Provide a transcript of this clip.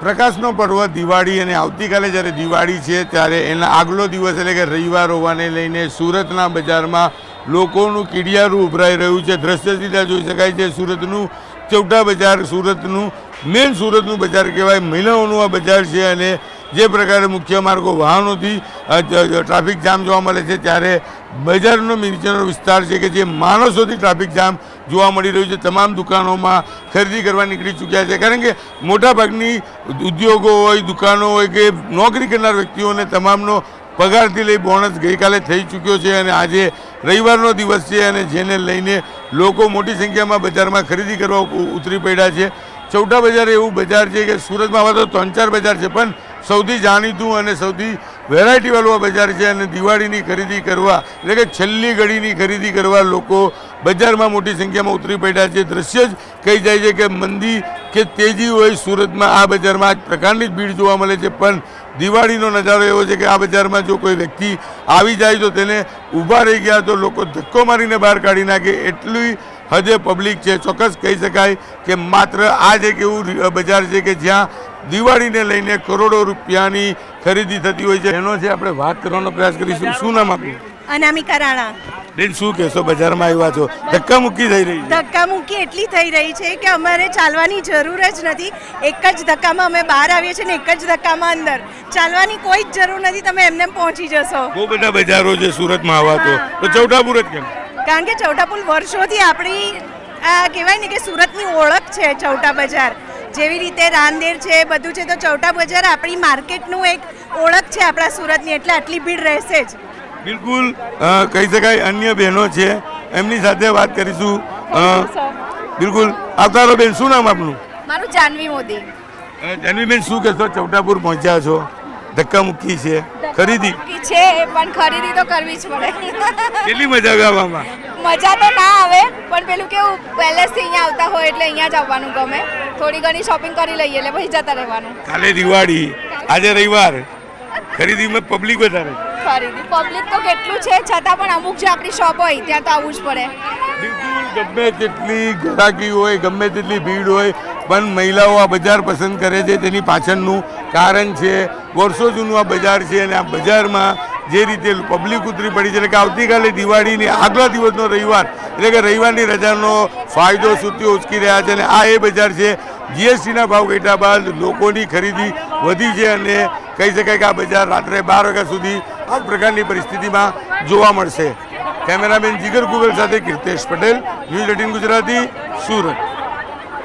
પ્રકાશનો પર્વ દિવાળી અને આવતીકાલે જ્યારે દિવાળી છે ત્યારે એના આગલો દિવસ એટલે કે રવિવાર હોવાને લઈને સુરતના બજારમાં લોકોનું કીડિયારું ઉભરાઈ રહ્યું છે. દ્રશ્ય સીધા જોઈ શકાય છે સુરતનું ચૌટા બજાર, સુરતનું મેન સુરતનું બજાર કહેવાય. મહિલાઓનું આ બજાર છે અને જે પ્રકારે મુખ્ય માર્ગો વાહનોથી ટ્રાફિક જામ જોવા મળે છે. ત્યારે બજારનો નીચેનો વિસ્તાર છે કે જે માણસોથી ટ્રાફિક જામ જોવા મળી રહ્યું છે. તમામ દુકાનોમાં ખરીદી કરવા નીકળી ચૂક્યા છે. કારણ કે મોટાભાગની ઉદ્યોગો હોય, દુકાનો હોય કે નોકરી કરનાર વ્યક્તિઓને તમામનો પગારથી લઈ બોનસ ગઈકાલે થઈ ચૂક્યો છે અને આજે રવિવારનો દિવસ છે અને જેને લઈને લોકો મોટી સંખ્યામાં બજારમાં ખરીદી કરવા ઉતરી પડ્યા છે. ચૌટા બજાર એવું બજાર છે કે સુરતમાં આવા તો ત્રણ ચાર બજાર છે, પણ સૌથી જાણીતું અને સૌથી વેરાયટીવાળું બજાર છે અને દિવાળીની ખરીદી કરવા, એટલે કે છેલ્લી ઘડીની ખરીદી કરવા લોકો બજારમાં મોટી સંખ્યામાં ઉતરી પડ્યા છે. દ્રશ્ય જ કહી જાય છે કે મંદી કે તેજી હોય સુરતમાં આ બજારમાં આ પ્રકારની જ ભીડ જોવા મળે છે. પણ દિવાળીનો નજારો એવો છે કે આ બજારમાં જો કોઈ વ્યક્તિ આવી જાય તો તેને ઊભા રહી ગયા તો લોકો ધક્કો મારીને બહાર કાઢી નાખે. એટલી હદે પબ્લિક છે. ચોક્કસ કહી શકાય કે માત્ર આ જ એક એવું બજાર છે કે જ્યાં દિવાળીને લઈને કરોડો રૂપિયાની ખરીદી થતી હોય છે. એનો છે આપણે વાત કરવાનો પ્રયાસ કરીશું, શું નામ આપ્યું અનામિકા રાણા. બેન શું કહેશો? બજારમાં આવ્યા છો. ધક્કા મુક્કી થઈ રહી છે. ધક્કા મુક્કી એટલી થઈ રહી છે કે અમારે ચાલવાની જરૂર જ નથી. એક જ ધક્કામાં અમે બહાર આવીએ છીએ ને એક જ ધક્કામાં અંદર. ચાલવાની કોઈ જ જરૂર નથી તમે એમને પહોંચી જશો. બહુ બધા બજારો છે સુરતમાં આવા તો. તો ચૌટાપુર જ કેમ? કારણ કે ચૌટાપુર વર્ષોથી આપણી આ કહેવાય ને કે સુરતની ઓળખ છે ચૌટા બજાર. જેવી રીતે રાંદેર છે બધું છે તો ચૌટા બજાર આપણી માર્કેટનું એક ઓળખ છે આપણા સુરતની. એટલે આટલી ભીડ રહેશે જ. બિલકુલ કહી શકાય અન્ય બહેનો છે એમની સાથે વાત કરીશું. બિલકુલ. આવતા રહો બેન શું નામ આપનું? મારું જાનવી મોદી. જાનવીબેન શું કહેશો? ચૌટાપુર પહોંચ્યા છો. ધક્કા મુક્કી છે ખરીદી? છે પણ ખરીદી તો કરવી જ પડે. કેટલી મજા આવે આવવામાં મજા તો ના આવે પણ પેલું કેવું પહેલેથી અહીંયા આવતા હોય એટલે અહીંયા જ આવવાનું ગમે. થોડી ઘણી શોપિંગ કરી લઈએ એટલે પછી જતા રહેવાનું. કાલે દિવાળી આજે રવિવાર. ખરીદીમાં પબ્લિક વધારે. ખરીદી. પબ્લિક તો કેટલું છે? છતાં પણ અમુક જે આપણી શોપ હોય, ત્યાં તો આવવું જ પડે. બિલકુલ, ગમે તેટલી ગરાકી હોય, ગમે તેટલી ભીડ હોય, પણ મહિલાઓ આ બજાર પસંદ કરે છે તેની પાછળનું કારણ છે, વર્ષો જૂનું આ બજાર છે અને આ બજારમાં જે રીતે પબ્લિક ઉતરી પડી છે, એટલે કે આવતીકાલે દિવાળીની આગલા દિવસનો રવિવાર, એટલે કે રવિવારની રજાનો ફાયદો સુતીઓ ઉચકી રહ્યા છે અને આ એ બજાર છે જીએસટીના ભાવ ઘટ્યા બાદ લોકોની ખરીદી વધી છે અને કહી શકાય કે આ બજાર રાત્રે બાર વાગ્યા સુધી આ પ્રકારની પરિસ્થિતિમાં જોવા મળશે. કેમેરામેન જીગર ગુગલ સાથે કીર્તેશ પટેલ, ન્યૂઝ એટીન ગુજરાતી, સુરત.